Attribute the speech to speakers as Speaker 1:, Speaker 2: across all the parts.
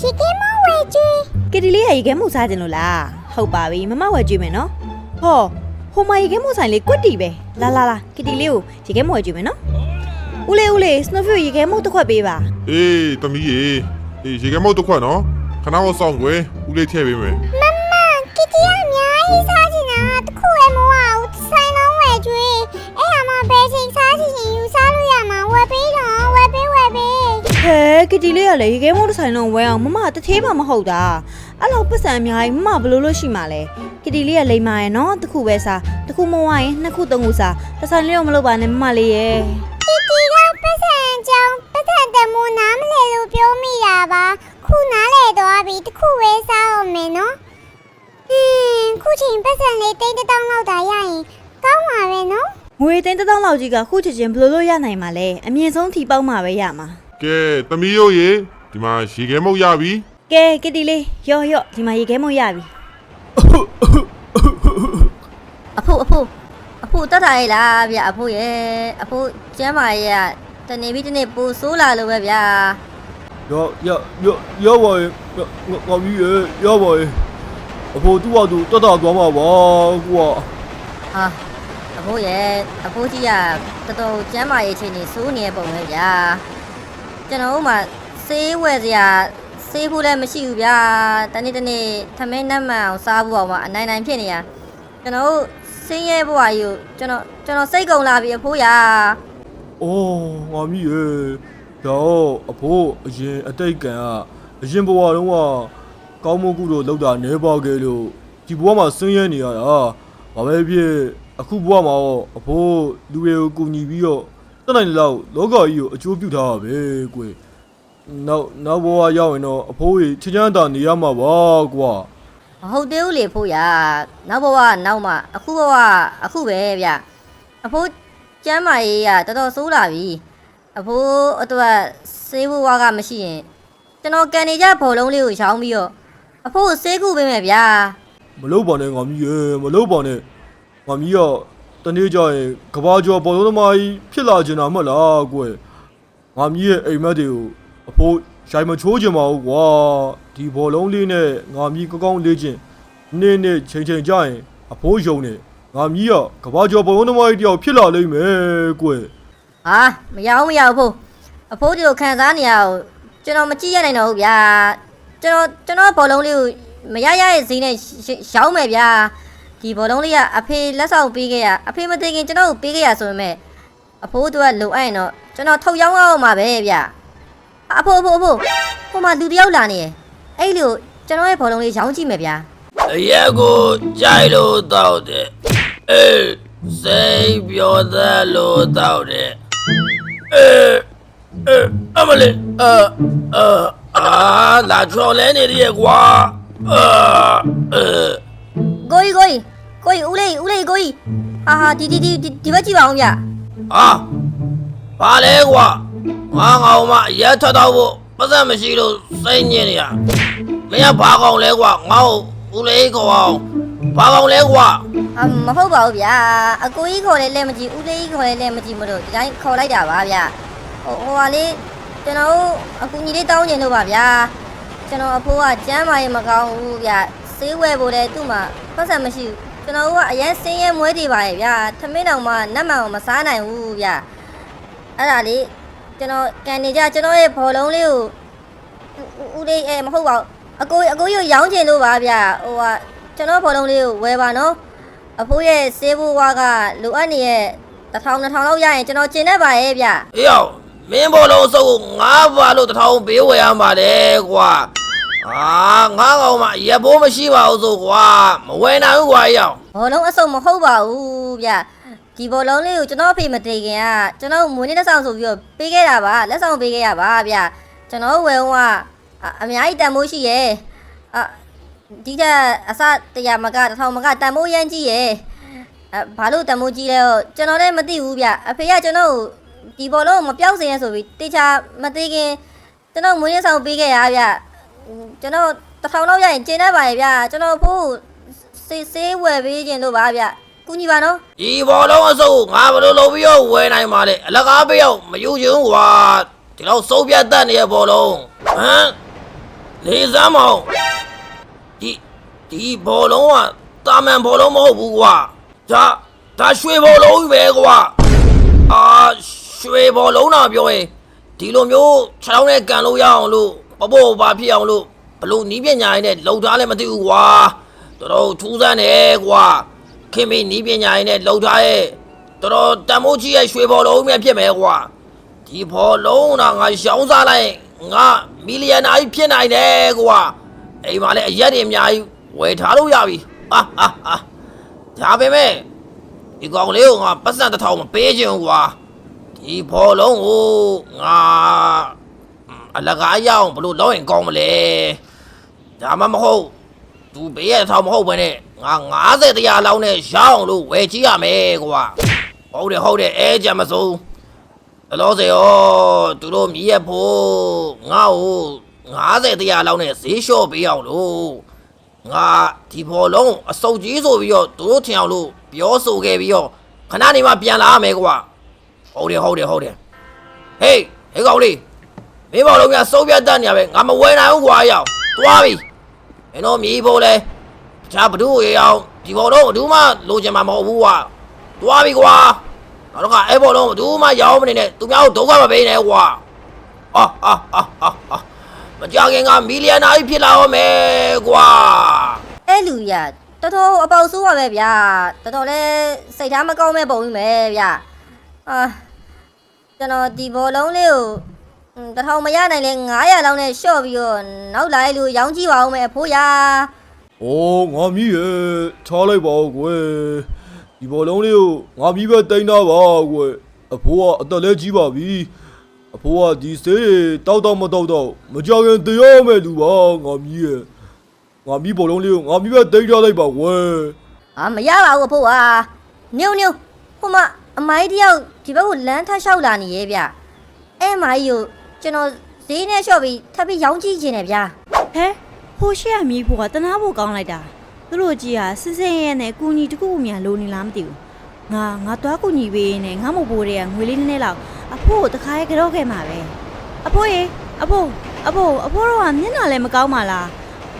Speaker 1: ရေခဲမဝဲကျွေး
Speaker 2: ကတီလေးကရေခဲမှုစားကြလို့လားဟုတ်ပါပြီမမဝယ်ကြည့်မယ်နော်ဟောဟိုမှာရေခဲမှုဆိုင်လေးကွတ်တီပဲလာလာလာကတီလေးကိုရေခဲမှုဝယ်ကြည့်မယ်နော်ဦးလေးဦးလေးစနိုဖီရေခဲမှုတစ်ခွက်ပေးပါ
Speaker 3: အေးတမီးရေအေးရေခဲမုတ်တစ်ခွက်နော်ခဏတော့စောင့်ကွယ်ဦးလေးထည့်ပေးမယ်
Speaker 1: မမကီတီကအများကြီးစားချင်တာတခုပဲမဝဘူးဆိုင်လုံးဝဲကျွေးအဲ့ဟာမှဘယ်ချိန်စားချင်ရင်ယူစားလို့ရမှာဝယ်ပေးတော့ဝယ်ပေးဝယ်ပေး
Speaker 2: ဟဲကတီလေးကလည်းရေခဲမှုတစ်ဆိုင်လုံးဝယ်အောင်မမတသေးမှမဟုတ်တာအဲ့လောက်ပတ်စံအများကြီးမမဘယ်လိုလို့ရှိမှာလဲကတီလေးကလိမ္မာရဲ့နော်တစ်ခုပဲစားတစ်ခုမဝရင်နှစ်ခုသုံးခုစားတစ်ဆိုင်လေးတော့မလုပ်ပါနဲ့မမလေးရဲ့
Speaker 1: ကီတီကပတ်စံကြောင်းပတ်စံတမူနားမလဲလို့ပြောမိတာပါခုနားလဲတော့ပြီတခုပဲစားအောင်မယ်နော်ဟင်းခုချိန်ပတ်စံလေးတိတ်တောင်းလောက်တာရရင်ကောင်းပါပဲနော်
Speaker 2: ငွေသိန်းတစ်သောင်းလောက်ကြီးကခုချက်ချင်းဘယ်လိုလုပ်ရနိုင်မှာလဲအမြင့်ဆုံးထီပေါက်မှာပဲရမှာ
Speaker 3: ကဲတမီးတို့ရေဒီမှာရေခဲမုတ်ရပြီ
Speaker 2: ကဲကတီလေးရော့ရော့ဒီမှာရေခဲမို့ရပြီ
Speaker 4: အဖိုးအဖိုးအဖိုးတတ်တာရဲ့လားဗျအဖိုးရဲ့အဖိုးကျမ်းမာရဲ့ကတနေပြီးတနေ့ပူဆိုးလာလို့ပဲဗျာ
Speaker 5: ရရရရပါရဲ့ငငါမီးရဲ့ရပါရဲ့အဖိုးသူ့ဟာသူတတ်တာသွားမှာပါကွာ
Speaker 4: ဟာအဖိုးရဲ့အဖိုးကြီးကတော်တော်ကျမ်းမာရဲ့ချိန်နေစိုးနေတဲ့ပုံပဲဗျာ ကျွန်တော်တို့မှဆေးဝယ်စရာဆေးဖို့လည်းမရှိဘူးဗျာတနေ့တနေ့ထမင်းနတ်မှန်အောင်စားဖို့အောင်မအနိုင်နိုင်ဖြစ်နေရကျွန်တော်တို့ဆင်းရဲဘဝကြီးကိုကျွန်တော်ကျွန်တော်စိတ်ကုန်လာပြီအဖိုးရာ
Speaker 5: အော်ငါမီးရဲ့တော့အဖိုးအရင်အတိတ်ကံကအရင်ဘဝတုန်းကကောင်းမကုလို့လောက်တာနေပါခဲ့လို့ဒီဘဝမှာဆင်းရဲနေရတာဘာပဲဖြစ်အခုဘဝမှာတော့အဖိုးလူတွေကိုကူညီပြီးတော့ တတ်နိုင်တဲ့လောက်လောကကြီးကိုအကျိုးပြုထားတာပဲကွယ်နောက်နောက်ဘဝရောက်ရင်တော့အဖိုးကြီးချစ်ချမ်းသာနေရမှာပါကွာ
Speaker 4: မဟုတ်သေးဘူးလေဖိုးရနောက်ဘဝနောက်မှအခုဘဝအခုပဲဗျအဖိုးကျမ်းမာရေးကတော်တော်ဆိုးလာပြီအဖိုးအတွက်ဆေးဘဝကမရှိရင်ကျွန်တော်ကန်နေကြဘောလုံးလေးကိုရောင်းပြီးတော့အဖိုးကိုဆေးကုပေးမယ်ဗျာ
Speaker 5: မလုပ်ပါနဲ့ငါမီးရေမလုပ်ပါနဲ့ငါမီးက တနေ့ကျရင်ကဘာကျော်ပေါ်လုံးသမားကြီးဖြစ်လာချင်တာမဟုတ်လားကွယ်ငါမီးရဲ့အိမ်မက်တွေကိုအဖိုးရိုင်မချိုးချင်ပါဘူးကွာဒီဘောလုံးလေးနဲ့ငါမီးကောင်းကောင်းလေးချင်းနေ့နေ့ချိန်ချိန်ကျရင်အဖိုးယုံနေငါမီးကကဘာကျော်ပေါ်လုံးသမားကြီးတယောက်ဖြစ်လာလိမ့်မယ်ကွယ်
Speaker 4: ဟာမရအောင်မရအောင်ဖိုးအဖိုးဒီလိုခံစားနေရအောင်ကျွန်တော်မကြည့်ရနိုင်တော့ဘူးဗျာကျွန်တော်ကျွန်တော်ဘောလုံးလေးကိုမရရရဲ့ဈေးနဲ့ရောင်းမယ်ဗျာ ဒီဘောလုံးလေးကအဖေလက်ဆောင်ပေးခဲ့ရအဖေမသိခင်ကျွန်တော်ကိုပေးခဲ့ရဆိုပေမဲ့အဖိုးတို့ကလုံအပ်ရင်တော့ကျွန်တော်ထုတ်ရောင်းအောင်မှာပဲဗျအဖိုးအဖိုးအဖိုးဟိုမှာလူတစ်ယောက်လာနေရယ်အဲ့လိုကျွန်တော်ရဲ့ဘောလုံးလေးရောင်းကြည့်မယ်ဗျာ
Speaker 6: အရက်ကိုကြိုက်လို့တောက်တယ်အေးစိတ်ပြောသလို့တောက်တယ်အေးအေးအမလေးအာအာအာလာချော်လဲနေရကွာအာအေး
Speaker 4: ကိုကြီးကိုကြီးကိုကြီးဦးလေးဦးလေးကိုကြီးဟာဟာဒီဒီဒီဒီဒီဘက်ကြည့်ပါအောင်ဗျ
Speaker 6: ဟာဘာလဲကွာငါငောင်မအရက်ထတော့ဖို့ပတ်စံမရှိလို့စိတ်ညစ်နေရမင်းကဘာကောင်လဲကွာငါ့ကိုဦးလေးခေါ်အောင်ဘာကောင်လဲကွာ
Speaker 4: အမဟုတ်ပါဘူးဗျာအကိုကြီးခေါ်လဲလဲမကြည့်ဦးလေးခေါ်လဲလဲမကြည့်မလို့ဒီတိုင်းခေါ်လိုက်တာပါဗျဟိုဟိုဟာလေးကျွန်တော်တို့အကူကြီးလေးတောင်းကျင်လို့ပါဗျာကျွန်တော်အဖိုးကကျမ်းမာရေးမကောင်းဘူးဗျ ဆေးဝယ်ဖို့လဲသူ့မှာပတ်စံမရှိဘူးကျွန်တော်တို့ကအရင်စင်းရဲမွေးတည်ပါရဲ့ဗျာသမင်းတော်မှနတ်မှန်ကိုမစားနိုင်ဘူးဗျအဲ့ဒါလေးကျွန်တော်ကန်နေကြကျွန်တော်ရဲ့ဘောလုံးလေးကိုဦးဦးလေးအဲမဟုတ်ပါဘူးအကိုအကိုကြီးကိုရောင်းချင်လို့ပါဗျဟိုကကျွန်တော်ဘောလုံးလေးကိုဝယ်ပါနော်အဖိုးရဲ့ဆေးဘိုးဝါကလိုအပ်နေရဲ့တစ်ထောင်နှစ်ထောင်လောက်ရရင်ကျွန်တော်ကျင်တတ်ပါရဲ့ဗျ
Speaker 6: အေးရောက်မင်းဘောလုံးစုပ်ကိုငါးပါလို့တစ်ထောင်ပေးဝယ်ရမှာလေကွာ အာငါကောင်မရက်ဘိုးမရှိပါဘူးဆိုကွာမဝယ်နိုင်ဘူးကွာအေးရောက်
Speaker 4: ဘောလုံးအစုံမဟုတ်ပါဘူးဗျဒီဘောလုံးလေးကိုကျွန်တော်အဖေမတည်ခင်ကကျွန်တော်မွေးနေ့လက်ဆောင်ဆိုပြီးတော့ပေးခဲ့တာပါလက်ဆောင်ပေးခဲ့ရပါဗျကျွန်တော်ဝယ်ဦးကအများကြီးတန်မိုးရှိရဲ့အဒီတဲ့အစတရာမကတစ်ထောင်မကတန်မိုးရမ်းကြီးရဲ့အဲဘာလို့တန်မိုးကြီးလဲတော့ကျွန်တော်လည်းမသိဘူးဗျအဖေကကျွန်တော်ကိုဒီဘောလုံးကိုမပြောက်စင်ရဆိုပြီးတေချာမသိခင်ကျွန်တော်မွေးရဆောင်ပေးခဲ့ရဗျ ကျွန်တော်တစ်ထောင်လောက်ရရင်ကျင်းတတ်ပါရဲ့ဗျကျွန်တော်ဖို့စေးစေးဝယ်ပေးခြင်းလို့ပါဗျကူညီပါနော်
Speaker 6: ဒီဘောလုံးအစုပ်ကိုငါဘယ်လိုလုပ်ပြီးတော့ဝယ်နိုင်မှာလဲအလကားပေးအောင်မယူချင်ဘူးကွာဒီလောက်စုပ်ပြတ်တတ်နေတဲ့ဘောလုံးဟမ်လေးစမ်းမအောင်ဒီဒီဘောလုံးကတာမန်ဘောလုံးမဟုတ်ဘူးကွာဒါဒါရွှေဘောလုံးကြီးပဲကွာအာရွှေဘောလုံးတော့ပြောရင်ဒီလိုမျိုးခြေထောက်နဲ့ကန်လို့ရအောင်လို့ ပပို့ပါဖြစ်အောင်လို့ဘလို့နီးပညာရင်းနဲ့လှုပ်ထားလည်းမသိဘူးကွာတော်တော်ထူးဆန်းတယ်ကွာခင်မင်းနီးပညာရင်းနဲ့လှုပ်ထားရဲ့တော်တော်တန်မိုးကြီးရဲ့ရွှေဘောလုံးပဲဖြစ်မယ်ကွာဒီဘောလုံးတော့ငါရှောင်းစားလိုက်ငါမီလီယံနာကြီးဖြစ်နိုင်တယ်ကွာအိမ်မှာလည်းအရက်တွေအများကြီးဝယ်ထားလို့ရပြီဟာဟာဟာဒါပေမဲ့ဒီကောင်လေးကိုငါပတ်စံတစ်ထောင်မပေးချင်ဘူးကွာဒီဘောလုံးကိုငါ အလကားရအောင်ဘလို့လောက်ရင်ကောင်းမလဲဒါမှမဟုတ်သူပေးရတစ်ထောင်မဟုတ်ဘဲနဲ့ငါ90တရားလောက်နဲ့ရအောင်လို့ဝယ်ကြည့်ရမယ်ကွာဟုတ်တယ်ဟုတ်တယ်အဲကြမစိုးအလောစေရောသူတို့မြည်ရဖို့ငါ့ကို90တရားလောက်နဲ့ဈေးလျှော့ပေးအောင်လို့ငါဒီဘောလုံးအစုပ်ကြီးဆိုပြီးတော့သူတို့ထင်အောင်လို့ပြောဆိုခဲ့ပြီးတော့ခဏနေမှပြန်လာရမယ်ကွာဟုတ်တယ်ဟုတ်တယ်ဟုတ်တယ်ဟေးဟေးကောင်လေး မင်းဘောလုံးကစုပ်ပြတ်တတ်နေရပဲငါမဝယ်နိုင်ဘူးကွာရောက်သွားပြီမင်းတို့မြည်ဖို့လဲတခြားဘဒုရေအောင်ဒီဘောလုံးဘဒုမှလိုချင်မှာမဟုတ်ဘူးကွာသွားပြီကွာနောက်တော့ကအဲ့ဘောလုံးဘူးမှရောင်းမနေနဲ့သူများကိုဒုက္ခမပေးနဲ့ကွာအာအာအာအာအာမကြခင်ကမီလီယံနာကြီးဖြစ်လာအောင်မယ်ကွာ
Speaker 4: အဲ့လူရတော်တော်အပေါက်ဆိုးပါပဲဗျာတော်တော်လဲစိတ်ထားမကောင်းမဲ့ပုံကြီးမယ်ဗျာအာကျွန်တော်ဒီဘောလုံးလေးကိုဟွန်း တစ်ထောင်မရနိုင်လဲ900လောက်နဲ့ရှော့ပြီးတော့နောက်လာလို့ရောင်းကြည့်ပါဦးမယ်အဖိုးရာ။
Speaker 5: အိုးငါမြည်ရဲ့ချားလိုက်ပါဦးကွယ်။ဒီဘောလုံးလေးကိုငါမြည်ပဲတိန်တာပါကွယ်။အဖိုးကအသက်လဲကြီးပါပြီ။အဖိုးကဒီစေးတောက်တော့မတောက်တော့မကြခင်တရားမဲ့လူပါငါမြည်ရဲ့။ငါမြည်ဘောလုံးလေးကိုငါမြည်ပဲတိန်ထားလိုက်ပါကွယ်။
Speaker 4: အာမရပါဘူးအဖိုးဟာညုံညုံဟိုမအမိုင်းတယောက်ဒီဘက်ကိုလမ်းထလျှောက်လာနေရဲ့ဗျအဲ့မိုင်းကို ကျွန်တော်ဈေးနဲ့ရှော့ပြီးထပ်ပြီးရောင်းကြည့်ခြင်းနဲ့ဗျာ
Speaker 2: ဟဲဟိုရှိရမီးဖို့ကတနာဖို့ကောင်းလိုက်တာသူတို့ကြီးကစစင်းရဲနဲ့ကူညီတစ်ခုမှလိုနေလားမသိဘူးငါငါသွားကူညီပေးနေငါမဖို့တဲ့ကငွေလေးနည်းနည်းလောက်အဖိုးကိုတခါရဲကြော့ခဲ့မှာပဲအဖိုးရေအဖိုးအဖိုးအဖိုးတော့ကမျက်နှာလည်းမကောင်းပါလား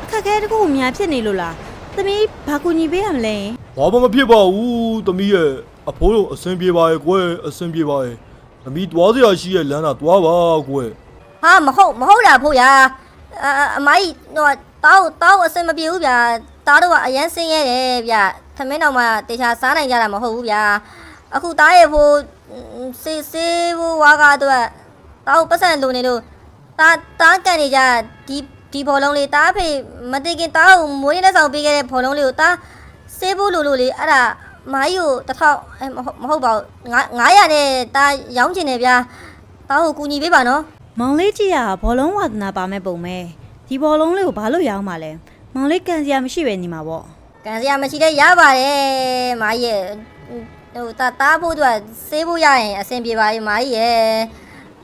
Speaker 2: အခက်ခဲတစ်ခုမှများဖြစ်နေလို့လားသမီးဘာကူညီပေးရမလဲ
Speaker 5: ဘာမှမဖြစ်ပါဘူးသမီးရဲ့အဖိုးတို့အဆင်ပြေပါရဲ့ကွယ်အဆင်ပြေပါရဲ့ သမီးတွားစရာရှိရဲ့လမ်းသာတွားပါကွယ်
Speaker 4: ဟာမဟုတ်မဟုတ်တာဖိုးရာအာအမိုင်းတော့တောက်တောက်အစင်မပြေဘူးဗျာတားတော့ကအရန်ဆင်းရဲတယ်ဗျာသမင်းတော်မှာတေချာစားနိုင်ကြတာမဟုတ်ဘူးဗျာအခုတားရဲ့ဖိုးစေးစေးဖိုးဝါကတော့တောက်ပတ်စံလိုနေလို့တားတားကန်နေကြဒီဒီဘောလုံးလေးတားဖေမတိခင်တားကိုမွေးလက်ဆောင်ပေးခဲ့တဲ့ဘောလုံးလေးကိုတားစေးဖို့လိုလိုလေးအဲ့ဒါ မိုင်းကိုတစ်ထောင်အဲမဟုတ်မဟုတ်ပါဘူး900နဲ့တားရောင်းချင်တယ်ဗျာတားကိုကူညီပေးပါနော်
Speaker 2: မောင်လေးကြီးကဘောလုံးဝါသနာပါမဲ့ပုံပဲဒီဘောလုံးလေးကိုဘာလို့ရောင်းမှာလဲမောင်လေးကန်စရာမရှိပဲနေမှာပေါ့
Speaker 4: ကန်စရာမရှိတဲ့ရပါတယ်မာကြီးရဲ့ဟိုတာတားဖို့အတွက်ဆေးဖို့ရရင်အဆင်ပြေပါရဲ့မာကြီးရဲ့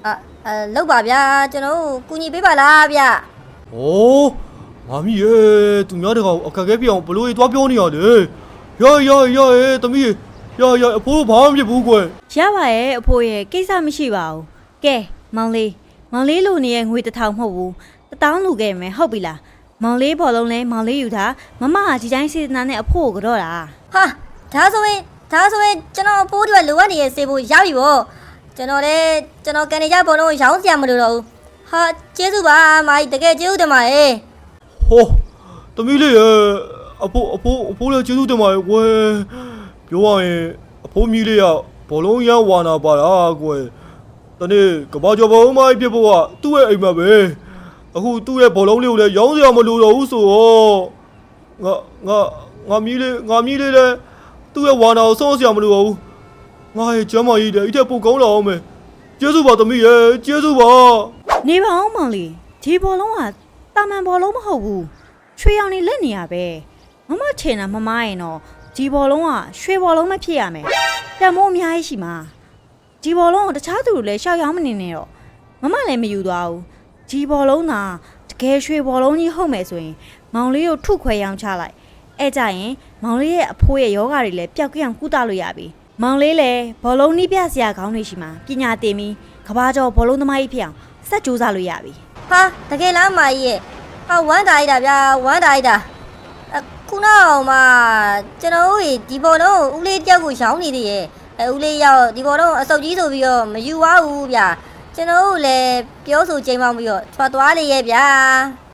Speaker 4: အအဲလောက်ပါဗျာကျွန်တော်တို့ကူညီပေးပါလားဗျ။
Speaker 5: အိုးငါမီးရဲ့သူများတကောင်အခက်အခဲပြအောင်ဘလို့ရေးတွားပြောနေရလေ။ ရောရောရောရဲ့သမီးရောရောအဖိုးဘာမှမဖြစ်ဘူးကွယ်
Speaker 2: ရပါရဲ့အဖိုးရဲ့ကိစ္စမရှိပါဘူးကဲမောင်လေးမောင်လေးလိုနေရဲ့ငွေတစ်ထောင်မဟုတ်ဘူးတစ်တောင်းလူခဲ့မယ်ဟုတ်ပြီလားမောင်လေးဘောလုံးလဲမောင်လေးယူတာမမကဒီတိုင်းစေတနာနဲ့အဖိုးကိုကြော့တာ
Speaker 4: ဟာဒါဆိုရင်ဒါဆိုရင်ကျွန်တော်အဖိုးတွေလိုအပ်နေတဲ့ဆေးဖို့ရပြီဗောကျွန်တော်လည်းကျွန်တော်ကန်နေကြဘောလုံးကိုရောင်းစရာမလိုတော့ဘူးဟာကျေးဇူးပါမာကြီးတကယ်ကျေးဇူးတင်ပါတယ်။
Speaker 5: ဟောသမီးလေးရဲ့ အဖိုးအဖိုးအဖိုးလည်းကျေးဇူးတင်ပါတယ်ကွယ်။ပြောရရင်အဖိုးမီးလေးကဘောလုံးရမ်းဝါနာပါလားကွယ်။တနေ့ကဘာကျော်ဘောင်းမိုင်းပြဖို့ကသူ့ရဲ့အိမ်မှာပဲ။အခုသူ့ရဲ့ဘောလုံးလေးကိုလည်းရောင်းစရာမလိုတော့ဘူးဆိုတော့ငါငါငါမီးလေးငါမီးလေးလည်းသူ့ရဲ့ဝါနာကိုဆုံးစရာမလိုတော့ဘူး။ငါရဲ့ကျမ်းမာရေးတဲ့အဲ့ထက်ပိုကောင်းလာအောင်မယ်။ကျေးဇူးပါသမီးရဲ့ကျေးဇူးပါ
Speaker 2: နေပါအောင်မောင်လေးဒီဘောလုံးကတာမန်ဘောလုံးမဟုတ်ဘူးရွှေရောင်နေလက်နေရပဲ မမချင်တာမမရင်တော့ဒီဘောလုံးကရွှေဘောလုံးမဖြစ်ရမယ်တန်မိုးအများကြီးရှိမှာဒီဘောလုံးကိုတခြားသူတွေလည်းရှောက်ရောင်းမနေနဲ့တော့မမလည်းမယူသွားဘူးဒီဘောလုံးကတကယ်ရွှေဘောလုံးကြီးဟုတ်မယ်ဆိုရင်မောင်လေးကိုထုခွဲရောင်းချလိုက်အဲ့ကြရင်မောင်လေးရဲ့အဖိုးရဲ့ယောဂါတွေလည်းပျောက်ကင်းအောင်ကုသလို့ရပြီမောင်လေးလည်းဘောလုံးနီးပြဆရာကောင်းနေရှိမှာပညာသင်ပြီးကဘာကျော်ဘောလုံးသမားကြီးဖြစ်အောင်စက်ကြိုးစားလို့ရပြီ
Speaker 4: ဟာတကယ်လားမာကြီးရဲ့ဟာဝမ်းတာလိုက်တာဗျာဝမ်းတာလိုက်တာအ ခုနောက်မှကျွန်တော်တို့ဒီပေါ်တော့ဦးလေးတယောက်ကိုရောင်းနေသေးရဲ့အဲဦးလေးရောက်ဒီပေါ်တော့အစုပ်ကြီးဆိုပြီးတော့မယူပါဘူးဗျာကျွန်တော်တို့လည်းပြောဆိုချိန်ပေါင်းပြီးတော့ထွက်သွားလေရဲ့ဗျာ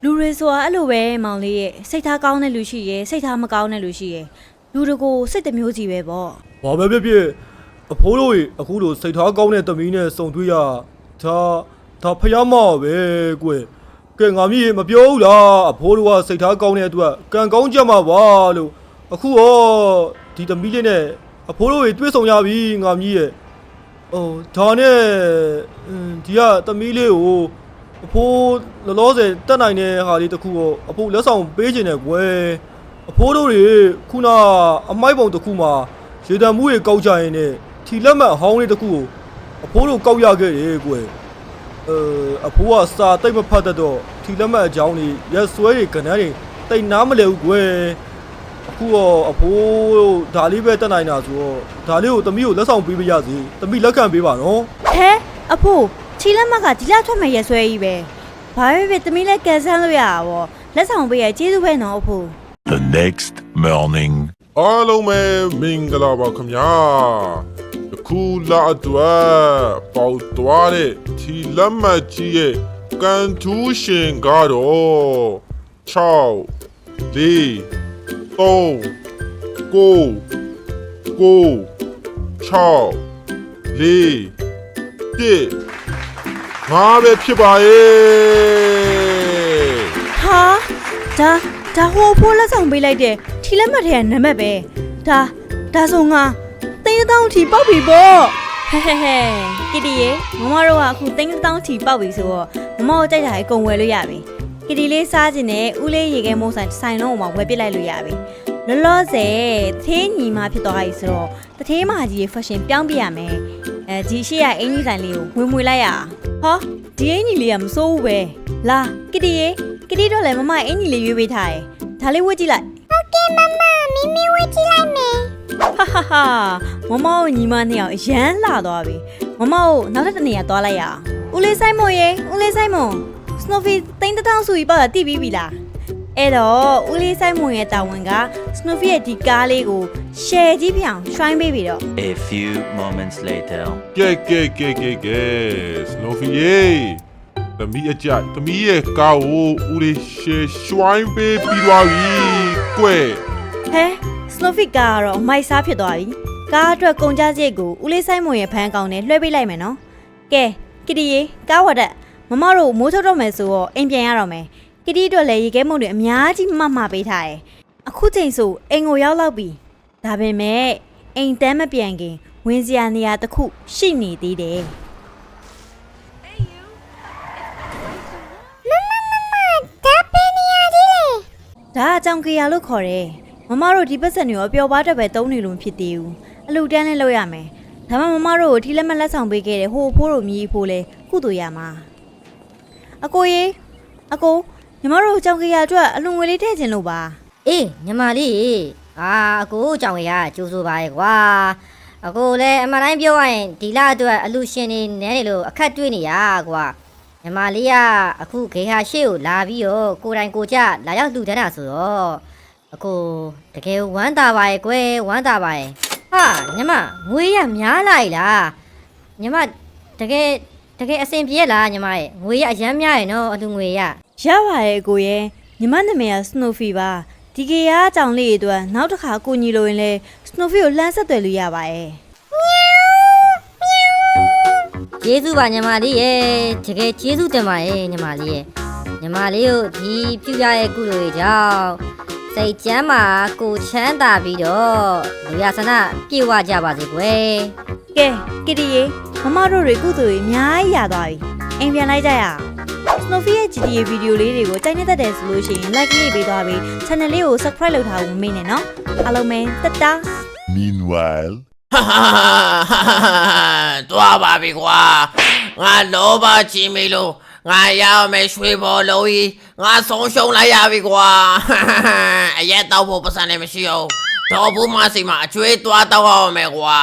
Speaker 2: လူတွေဆိုတာအဲ့လိုပဲမောင်လေးရဲ့စိတ်ထားကောင်းတဲ့လူရှိရယ်စိတ်ထားမကောင်းတဲ့လူရှိရယ်လူတကိုစိတ်တစ်မျိုးစီပဲပေါ့
Speaker 5: ဘာပဲဖြစ်ဖြစ်အဖိုးတို့ရေအခုလိုစိတ်ထားကောင်းတဲ့သမီးနဲ့စုံတွေ့ရဒါဒါဖျားမပဲကွယ် ကဲငါမကြီးမပြောဘူးလားအဖိုးတို့ကစိတ်ထားကောင်းတဲ့အတွက်ကံကောင်းကြမှာပါလို့အခုရောဒီသမီးလေးနဲ့အဖိုးတို့ရေတွေ့ဆုံရပြီငါမကြီးရဲ့ဟိုဒါနဲ့အင်းဒီကသမီးလေးကိုအဖိုးလောလောဆယ်တက်နိုင်တဲ့ဟာလေးတစ်ခုကိုအဖိုးလက်ဆောင်ပေးခြင်းနဲ့ကွယ်အဖိုးတို့တွေခုနအမိုက်ပုံတစ်ခုမှာရေတံမှုတွေကောက်ကြရင်နဲ့ထီလက်မှတ်အဟောင်းလေးတစ်ခုကိုအဖိုးတို့ကောက်ရခဲ့တယ်ကွယ် အဲအဖိုးကစာတိတ်မဖတ်တတ်တော့ထီလက်မှတ်အကြောင်းတွေရက်ဆွဲတွေကဏ္ဍတွေတိတ်နားမလဲဘူးကွယ်အခုတော့အဖိုးတို့ဒါလေးပဲတက်နိုင်တာဆိုတော့ဒါလေးကိုသမီးကိုလက်ဆောင်ပေးပါရစေသမီးလက်ခံပေးပါနော်
Speaker 2: ဟဲအဖိုးချီလက်မကဒီလောက်ထွက်မယ်ရဆွဲကြီးပဲဘာပဲဖြစ်သမီးလည်းကန်ဆန်းလို့ရတာပေါ့လက်ဆောင်ပေးရကျေးဇူးပဲနော်အဖိုး
Speaker 7: The next morning.
Speaker 3: အားလုံးပဲမင်္ဂလာပါခင်ဗျာယ ခုလာအတွက်ပေါသွားတဲ့ဒီလက်မှတ်ကြီးရဲ့ကန်ထူးရှင်ကတော့6 4 3 9 9 6 4 1ငါပဲဖြစ်ပါရဲ့
Speaker 2: ဟာဒါဒါဟိုဖိုးလက်ဆောင်ပေးလိုက်တဲ့ထီလက်မှတ်ထဲကနံပါတ်ပဲဒါဒါဆိုငါသိန်း တစ်သောင်းထီပောက်ပြီပေါ့ဟဲဟဲဟဲကီတီရေမမတို့ကအခုသိန်းတစ်သောင်းထီပောက်ပြီဆိုတော့မမတို့ကြိုက်တာအကုန်ဝယ်လို့ရပြီကီတီလေးစားခြင်းနဲ့ဦးလေးရေခဲမိုးဆိုင်ဆိုင်လုံးအောင်ဝယ်ပစ်လိုက်လို့ရပြီလောလောဆယ်သေးညီမဖြစ်သွားပြီဆိုတော့တထေးမကြီးရဲ့ fashion ပြောင်းပြရမယ်အဲဒီရှိရအင်ကြီးဆိုင်လေးကိုဝင်မွေလိုက်ရအောင်ဟောဒီအင်ကြီးလေးကမစိုးဘူးပဲလာကီတီရေကီတီတော့လည်းမမအင်ကြီးလေးရွေးပေးထားတယ်ဒါလေးဝတ်ကြည့်လိုက်
Speaker 1: ဟုတ်ကဲ့မမမီမီဝေးကြည့်လိုက်မယ်
Speaker 2: ဟာဟာဟာမမတို့ညီမနှစ်ယောက်အရန်လာသွားပြီမမတို့နောက်ထပ်တစ်နေရာသွားလိုက်ရအောင်ဦးလေးဆိုင်မွန်ရေဦးလေးဆိုင်မွန်စနိုဖီတိန်းတစ်ထောင်စုကြီးပေါ့တာတိပြီးပြီလားအဲ့တော့ဦးလေးဆိုင်မွန်ရဲ့တာဝန်ကစနိုဖီရဲ့ဒီကားလေးကိုရှယ်ကြီးပြောင်ရွှိုင်းပေးပြီတော့
Speaker 7: A few moments later.
Speaker 3: ကဲကဲကဲကဲကဲစနိုဖီယေသမီးအကြိုက်သမီးရဲ့ကားကိုဦးလေးရှယ်ရွှိုင်းပေးပြီးသွားပြီကွယ်
Speaker 2: ဟဲ စနိုဖီကားကတော့အမိုက်စားဖြစ်သွားပြီကားအတွက်ကုန်ကြစရိတ်ကိုဦးလေးဆိုင်မွန်ရဲ့ဖန်ကောင်နဲ့လွှဲပေးလိုက်မယ်နော်ကဲကီတီရေကားဝတ်တဲ့မမတို့မိုးထုတ်တော့မယ်ဆိုတော့အိမ်ပြန်ရတော့မယ်ကီတီအတွက်လည်းရေခဲမုံတွေအများကြီးမမပေးထားတယ်အခုချိန်ဆိုအိမ်ကိုရောက်တော့ပြီဒါပေမဲ့အိမ်တန်းမပြန်ခင်ဝင်စရာနေရာတစ်ခုရှိနေသေးတယ်
Speaker 1: ဒါပဲနေရသေးလေ
Speaker 2: ဒါအကြောင်ကေရလို့ခေါ်တယ် မမတို့ဒီပတ်စံတွေကိုအပျော်ပါးတက်ပဲတုံးနေလို့မဖြစ်သေးဘူးအလူတန်းလည်းလုပ်ရမယ်ဒါမှမမတို့ကိုထီလက်မလက်ဆောင်ပေးခဲ့တယ်ဟိုဖိုးတို့မြည်ဖိုးလဲကုတူရမှာအကိုရေအကိုညီမတို့အကြောင်ကေရအတွက်အလူငွေလေးထည့်ခြင်းလို့ပါ
Speaker 4: အေးညီမလေးအာအကိုကြောင့်ရကြိုးဆိုပါရဲ့ကွာအကိုလည်းအမှန်တိုင်းပြောရရင်ဒီလအတွက်အလူရှင်နေနဲနေလို့အခက်တွေ့နေရကွာညီမလေးကအခုခေဟာရှေ့ကိုလာပြီးတော့ကိုယ်တိုင်ကိုကြလာရောက်လူတန်းတာဆိုတော့ အကိုတကယ်ဝမ်းသာပါရဲ့ကွယ်ဝမ်းသာပါရဲ့ဟာညီမငွေရများလိုက်လားညီမတကယ်တကယ်အဆင်ပြေရလားညီမရဲ့ငွေရအရမ်းများရဲ့နော်အလူငွေရ
Speaker 2: ရပါရဲ့အကိုရေညီမနာမည်ကစနိုဖီပါဒီကေရအကြောင်လေးတွေအတွက်နောက်တစ်ခါကိုညီလိုရင်လဲစနိုဖီကိုလှမ်းဆက်သွယ်လို့ရပါရဲ့
Speaker 4: ကျေးဇူးပါညီမလေးရဲ့တကယ်ကျေးဇူးတင်ပါရဲ့ညီမလေးရဲ့ညီမလေးတို့ဒီပြုရရဲ့ကုသိုလ်တွေကြောင့် စိတ်ချမ်းသာကိုယ်ချမ်းသာပြီးတော့လူရဆန္ဒပြေဝကြပါစေကွယ်
Speaker 2: ကဲကီတီရေမမတို့တွေကုသိုလ်တွေအများကြီးရသွားပြီအိမ်ပြန်လိုက်ကြရအောင် Snowy ရဲ့ GTA ဗီဒီယိုလေးတွေကိုကြိုက်နေတတ်တယ်ဆိုလို့ရှိရင် like လေးပေးသွားပြီး channel လေးကို subscribe လုပ်ထားဖို့မမေ့နဲ့နော်အားလုံးပဲတက်တာ
Speaker 7: Meanwhile.
Speaker 6: ဟာဟာတွားပါပြီကွာငါလောဘချီမီလို့ ငါရမယ်ရွှေဘော်လုံးကြီးငါဆုံးရှုံးလိုက်ရပြီကွာအရက်တော့ဖို့ပတ်စံလည်းမရှိအောင်တော့ဘူးမစီမအကျွေးသွားတော့အောင်မယ်ကွာ